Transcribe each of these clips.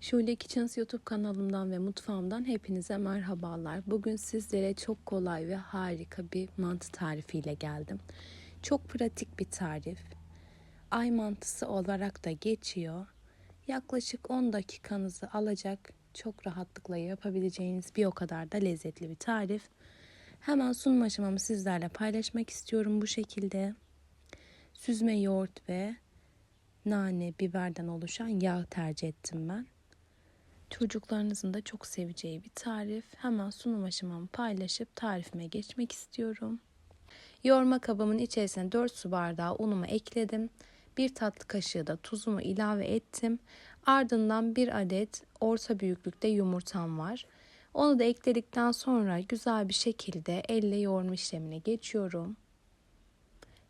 Şule Kitchens YouTube kanalımdan ve mutfağımdan hepinize merhabalar. Bugün sizlere çok kolay ve harika bir mantı tarifiyle geldim. Çok pratik bir tarif. Ay mantısı olarak da geçiyor. Yaklaşık 10 dakikanızı alacak çok rahatlıkla yapabileceğiniz bir o kadar da lezzetli bir tarif. Hemen sunum aşamamı sizlerle paylaşmak istiyorum bu şekilde. Süzme yoğurt ve nane, biberden oluşan yağ tercih ettim ben. Çocuklarınızın da çok seveceği bir tarif. Hemen sunum aşamamı paylaşıp tarifime geçmek istiyorum. Yoğurma kabımın içerisine 4 su bardağı unumu ekledim. 1 tatlı kaşığı da tuzumu ilave ettim. Ardından bir adet orta büyüklükte yumurtam var. Onu da ekledikten sonra güzel bir şekilde elle yoğurma işlemine geçiyorum.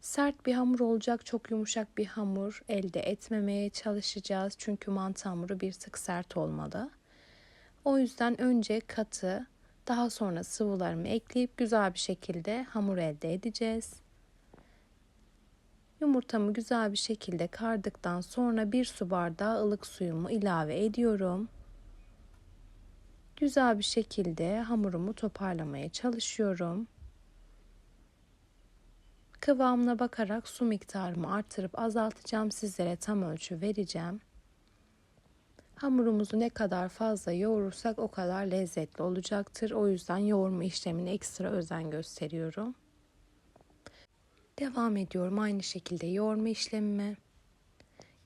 Sert bir hamur olacak, çok yumuşak bir hamur elde etmemeye çalışacağız. Çünkü mantı hamuru bir tık sert olmalı. O yüzden önce katı, daha sonra sıvılarımı ekleyip güzel bir şekilde hamur elde edeceğiz. Yumurtamı güzel bir şekilde kardıktan sonra bir su bardağı ılık suyumu ilave ediyorum. Güzel bir şekilde hamurumu toparlamaya çalışıyorum. Kıvamına bakarak su miktarımı artırıp azaltacağım. Sizlere tam ölçü vereceğim. Hamurumuzu ne kadar fazla yoğurursak o kadar lezzetli olacaktır. O yüzden yoğurma işlemine ekstra özen gösteriyorum. Devam ediyorum aynı şekilde yoğurma işlemime.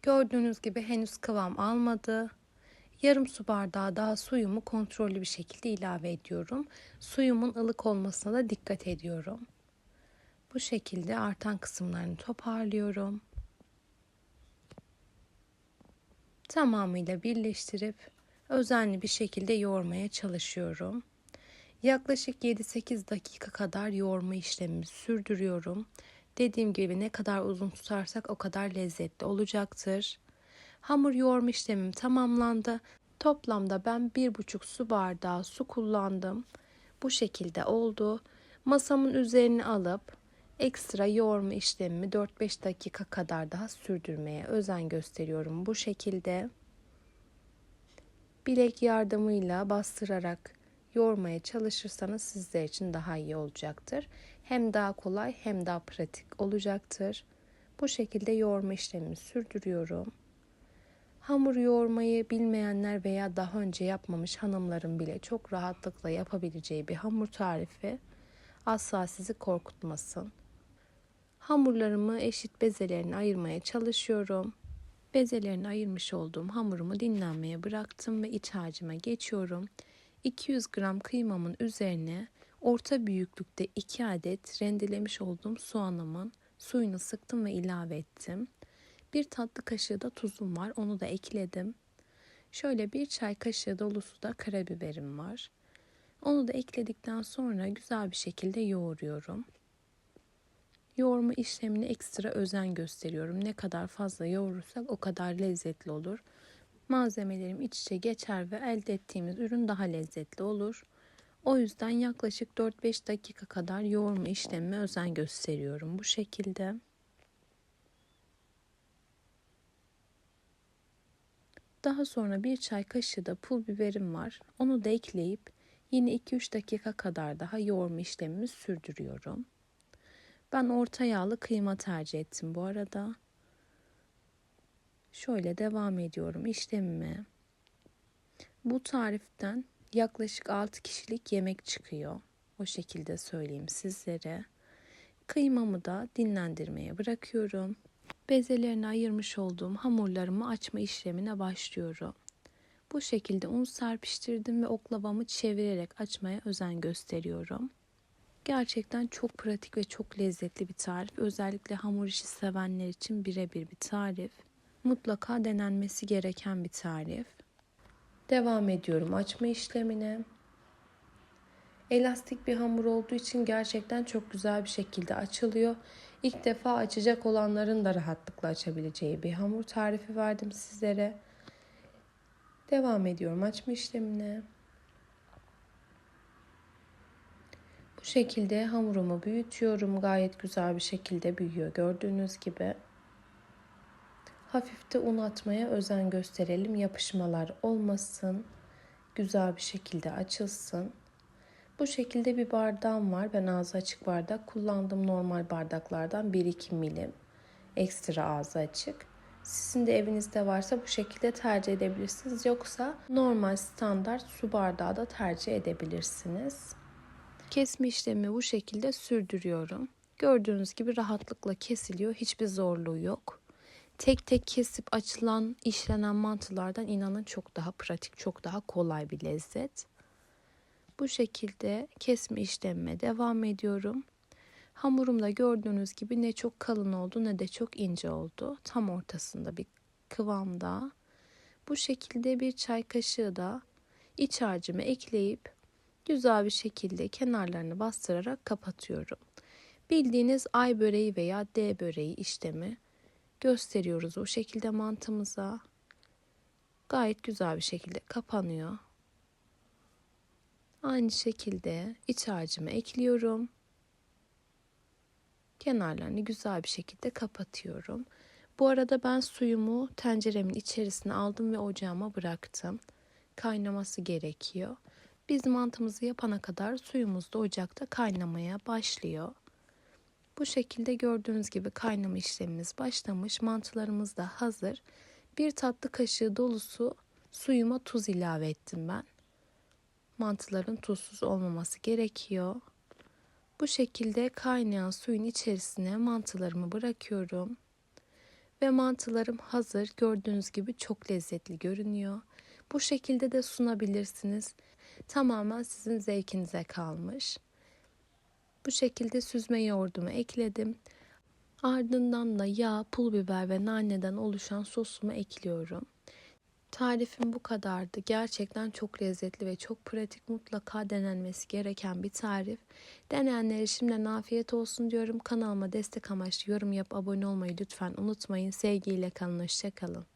Gördüğünüz gibi henüz kıvam almadı. Yarım su bardağı daha suyumu kontrollü bir şekilde ilave ediyorum. Suyumun ılık olmasına da dikkat ediyorum. Bu şekilde artan kısımlarını toparlıyorum. Tamamıyla birleştirip özenli bir şekilde yoğurmaya çalışıyorum. Yaklaşık 7-8 dakika kadar yoğurma işlemimi sürdürüyorum. Dediğim gibi ne kadar uzun tutarsak o kadar lezzetli olacaktır. Hamur yoğurma işlemim tamamlandı. Toplamda ben 1,5 su bardağı su kullandım. Bu şekilde oldu. Masamın üzerine alıp ekstra yoğurma işlemimi 4-5 dakika kadar daha sürdürmeye özen gösteriyorum bu şekilde. Bilek yardımıyla bastırarak yoğurmaya çalışırsanız sizler için daha iyi olacaktır. Hem daha kolay hem daha pratik olacaktır. Bu şekilde yoğurma işlemini sürdürüyorum. Hamur yoğurmayı bilmeyenler veya daha önce yapmamış hanımların bile çok rahatlıkla yapabileceği bir hamur tarifi asla sizi korkutmasın. Hamurlarımı eşit bezelerine ayırmaya çalışıyorum. Bezelerini ayırmış olduğum hamurumu dinlenmeye bıraktım ve iç harcıma geçiyorum. 200 gram kıymamın üzerine orta büyüklükte 2 adet rendelemiş olduğum soğanımın suyunu sıktım ve ilave ettim. Bir tatlı kaşığı da tuzum var. Onu da ekledim. Şöyle bir çay kaşığı dolusu da karabiberim var. Onu da ekledikten sonra güzel bir şekilde yoğuruyorum. Yoğurma işlemine ekstra özen gösteriyorum. Ne kadar fazla yoğurursak o kadar lezzetli olur. Malzemelerim iç içe geçer ve elde ettiğimiz ürün daha lezzetli olur. O yüzden yaklaşık 4-5 dakika kadar yoğurma işlemine özen gösteriyorum bu şekilde. Daha sonra bir çay kaşığı da pul biberim var. Onu da ekleyip yine 2-3 dakika kadar daha yoğurma işlemimi sürdürüyorum. Ben orta yağlı kıyma tercih ettim bu arada. Şöyle devam ediyorum işlemime. Bu tariften yaklaşık 6 kişilik yemek çıkıyor. O şekilde söyleyeyim sizlere. Kıymamı da dinlendirmeye bırakıyorum. Bezelerini ayırmış olduğum hamurlarımı açma işlemine başlıyorum. Bu şekilde un serpiştirdim ve oklavamı çevirerek açmaya özen gösteriyorum. Gerçekten çok pratik ve çok lezzetli bir tarif. Özellikle hamur işi sevenler için birebir bir tarif. Mutlaka denenmesi gereken bir tarif. Devam ediyorum açma işlemine. Elastik bir hamur olduğu için gerçekten çok güzel bir şekilde açılıyor. İlk defa açacak olanların da rahatlıkla açabileceği bir hamur tarifi verdim sizlere. Devam ediyorum açma işlemine. Bu şekilde hamurumu büyütüyorum. Gayet güzel bir şekilde büyüyor gördüğünüz gibi. Hafif de un atmaya özen gösterelim. Yapışmalar olmasın. Güzel bir şekilde açılsın. Bu şekilde bir bardağım var. Ben ağzı açık bardak kullandım. Normal bardaklardan 1-2 milim. Ekstra ağzı açık. Sizin de evinizde varsa bu şekilde tercih edebilirsiniz. Yoksa normal standart su bardağı da tercih edebilirsiniz. Kesme işlemi bu şekilde sürdürüyorum. Gördüğünüz gibi rahatlıkla kesiliyor. Hiçbir zorluğu yok. Tek tek kesip açılan, işlenen mantılardan inanın çok daha pratik, çok daha kolay bir lezzet. Bu şekilde kesme işlemime devam ediyorum. Hamurum da gördüğünüz gibi ne çok kalın oldu ne de çok ince oldu. Tam ortasında bir kıvamda. Bu şekilde bir çay kaşığı da iç harcımı ekleyip güzel bir şekilde kenarlarını bastırarak kapatıyorum. Bildiğiniz ay böreği veya D böreği işlemi gösteriyoruz o şekilde mantımıza. Gayet güzel bir şekilde kapanıyor. Aynı şekilde iç harcımı ekliyorum. Kenarlarını güzel bir şekilde kapatıyorum. Bu arada ben suyumu tenceremin içerisine aldım ve ocağıma bıraktım. Kaynaması gerekiyor. Biz mantımızı yapana kadar suyumuz da ocakta kaynamaya başlıyor. Bu şekilde gördüğünüz gibi kaynama işlemimiz başlamış. Mantılarımız da hazır. Bir tatlı kaşığı dolusu suyuma tuz ilave ettim ben. Mantıların tuzsuz olmaması gerekiyor. Bu şekilde kaynayan suyun içerisine mantılarımı bırakıyorum. Ve mantılarım hazır. Gördüğünüz gibi çok lezzetli görünüyor. Bu şekilde de sunabilirsiniz. Tamamen sizin zevkinize kalmış. Bu şekilde süzme yoğurdumu ekledim. Ardından da yağ, pul biber ve naneden oluşan sosumu ekliyorum. Tarifim bu kadardı. Gerçekten çok lezzetli ve çok pratik. Mutlaka denenmesi gereken bir tarif. Deneyenlere şimdiden afiyet olsun diyorum. Kanalıma destek amaçlı yorum yap, abone olmayı lütfen unutmayın. Sevgiyle kalın, hoşçakalın.